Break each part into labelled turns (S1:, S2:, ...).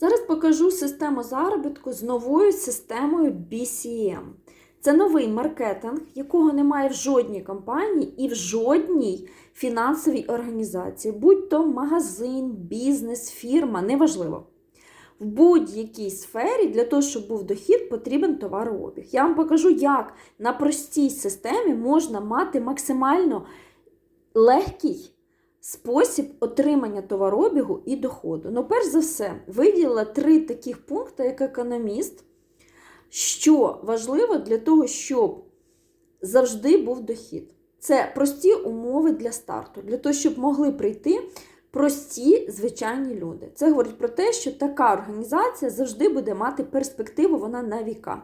S1: Зараз покажу систему заробітку з новою системою BCM. Це новий маркетинг, якого немає в жодній компанії і в жодній фінансовій організації, будь то магазин, бізнес, фірма, неважливо. В будь-якій сфері для того, щоб був дохід, потрібен товарообіг. Я вам покажу, як на простій системі можна мати максимально легкий спосіб отримання товарообігу і доходу. Ну, перш за все, виділила три таких пункти, як економіст, що важливо для того, щоб завжди був дохід. Це прості умови для старту, для того, щоб могли прийти прості звичайні люди. Це говорить про те, що така організація завжди буде мати перспективу, вона на віка.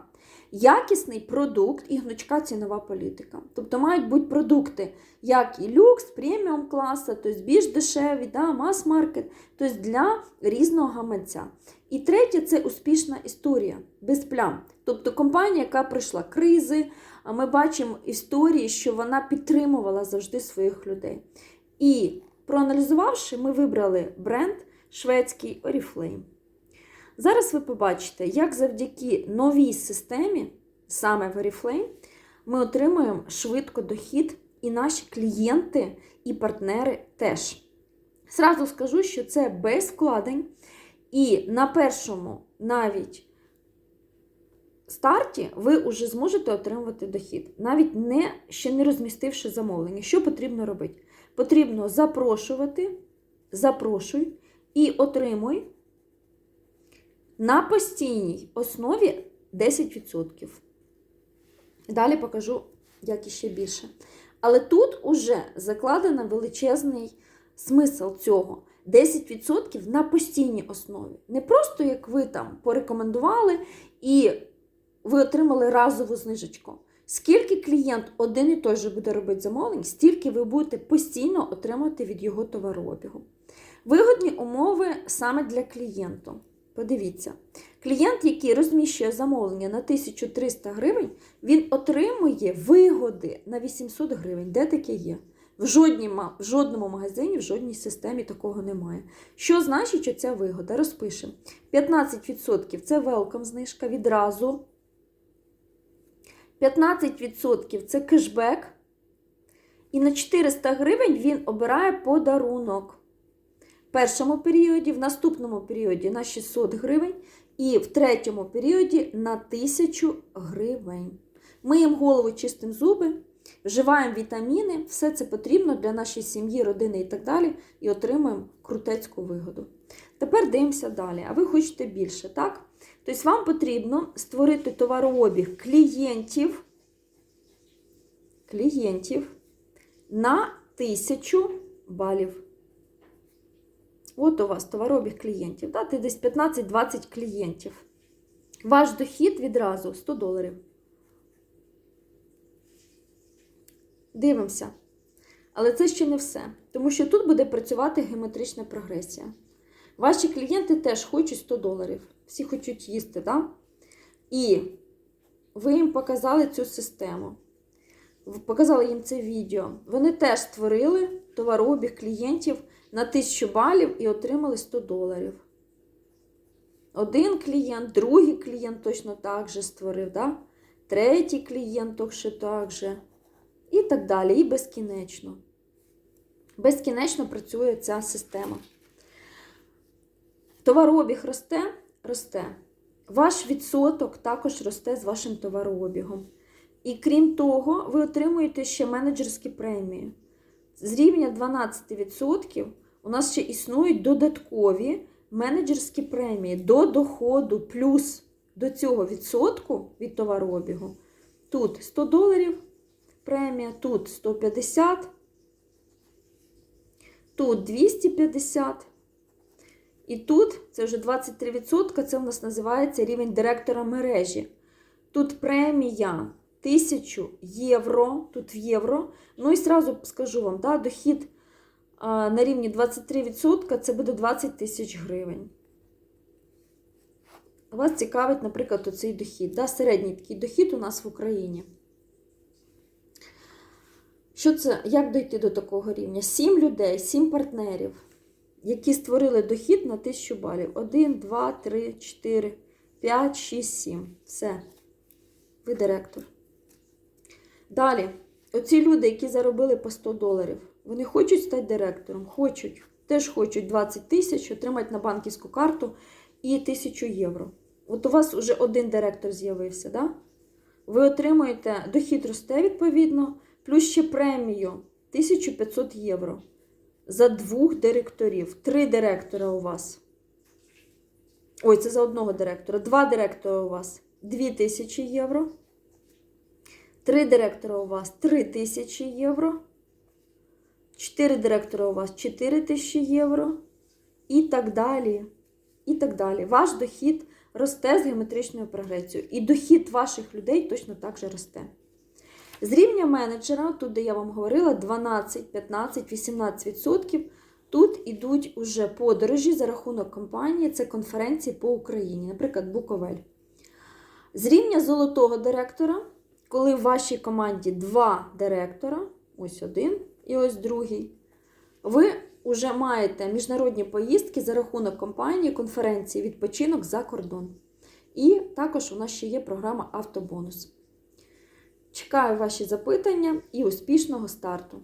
S1: Якісний продукт і гнучка цінова політика. Тобто мають бути продукти, як і люкс, преміум класу, тобто більш дешеві, да, мас-маркет, тобто для різного гаманця. І третє це успішна історія без плям. Тобто компанія, яка пройшла кризи, ми бачимо історії, що вона підтримувала завжди своїх людей. І проаналізувавши, ми вибрали бренд шведський Oriflame. Зараз ви побачите, як завдяки новій системі, саме в Oriflame, ми отримуємо швидко дохід, і наші клієнти і партнери теж. Зразу скажу, що це без вкладень, і на першому навіть старті ви вже зможете отримувати дохід, навіть не, ще не розмістивши замовлення. Що потрібно робити? Потрібно запрошувати, запрошуй і отримуй на постійній основі 10%. Далі покажу, як іще більше. Але тут уже закладено величезний смисл цього. 10% на постійній основі. Не просто як ви там порекомендували і ви отримали разову знижечку. Скільки клієнт один і той же буде робити замовлень, стільки ви будете постійно отримати від його товарообігу. Вигодні умови саме для клієнту. Подивіться, клієнт, який розміщує замовлення на 1300 гривень, він отримує вигоди на 800 гривень. Де таке є? В, жодній, в жодному магазині, в жодній системі такого немає. Що значить що ця вигода? Розпишемо. 15% це welcome знижка відразу. 15% це кешбек. І на 400 гривень він обирає подарунок. В першому періоді, в наступному періоді на 600 гривень, і в третьому періоді на 1000 гривень. Миємо голову чистим зуби, вживаємо вітаміни, все це потрібно для нашої сім'ї, родини і так далі, і отримуємо крутецьку вигоду. Тепер дивимося далі. А ви хочете більше, так? Тобто вам потрібно створити товарообіг клієнтів клієнтів на 1000 балів. От у вас товарообіг клієнтів. Да? Ти десь 15-20 клієнтів. Ваш дохід відразу 100 доларів. Дивимося. Але це ще не все. Тому що тут буде працювати геометрична прогресія. Ваші клієнти теж хочуть 100 доларів. Всі хочуть їсти, да? І ви їм показали цю систему. Показали їм це відео. Вони теж створили товарообіг клієнтів на 1000 балів і отримали 100 доларів. Один клієнт, другий клієнт точно так же створив, да? третій клієнт точно так же. І так далі. І безкінечно. Безкінечно працює ця система. Товарообіг росте, росте. Ваш відсоток також росте з вашим товарообігом. І крім того, ви отримуєте ще менеджерські премії. З рівня 12% у нас ще існують додаткові менеджерські премії до доходу, плюс до цього відсотку від товарообігу. Тут 100 доларів премія, тут 150, тут 250. І тут це вже 23%, це у нас називається рівень директора мережі. Тут премія 1000 євро, тут в євро. Ну і сразу скажу вам, да, дохід на рівні 23% це буде 20 тисяч гривень. Вас цікавить, наприклад, оцей дохід. Да, Середній такий дохід у нас в Україні. Що це? Як дойти до такого рівня? Сім людей, сім партнерів. Які створили дохід на 1000 балів. 1, 2, 3, 4, 5, 6, 7. Все. Ви директор. Далі, оці люди, які заробили по 100 доларів, вони хочуть стати директором? Хочуть. Теж хочуть 20 тисяч, отримати на банківську карту і 1000 євро. От у вас вже один директор з'явився, да? Ви отримуєте, дохід росте відповідно, плюс ще премію 1500 євро за двох директорів. Три директора у вас. Ой, це за одного директора. Два директора у вас 2000 євро. Три директора у вас 3000 євро. Чотири директора у вас 4000 євро. І так далі. І так далі. Ваш дохід росте з геометричною прогресією. І дохід ваших людей точно так же росте. З рівня менеджера, тут, де я вам говорила, 12, 15, 18%. Тут ідуть уже подорожі за рахунок компанії, це конференції по Україні, наприклад, Буковель. З рівня золотого директора, коли в вашій команді два директора, ось один і ось другий, ви вже маєте міжнародні поїздки за рахунок компанії, конференції, відпочинок за кордон. І також у нас ще є програма Автобонус. Чекаю ваші запитання і успішного старту!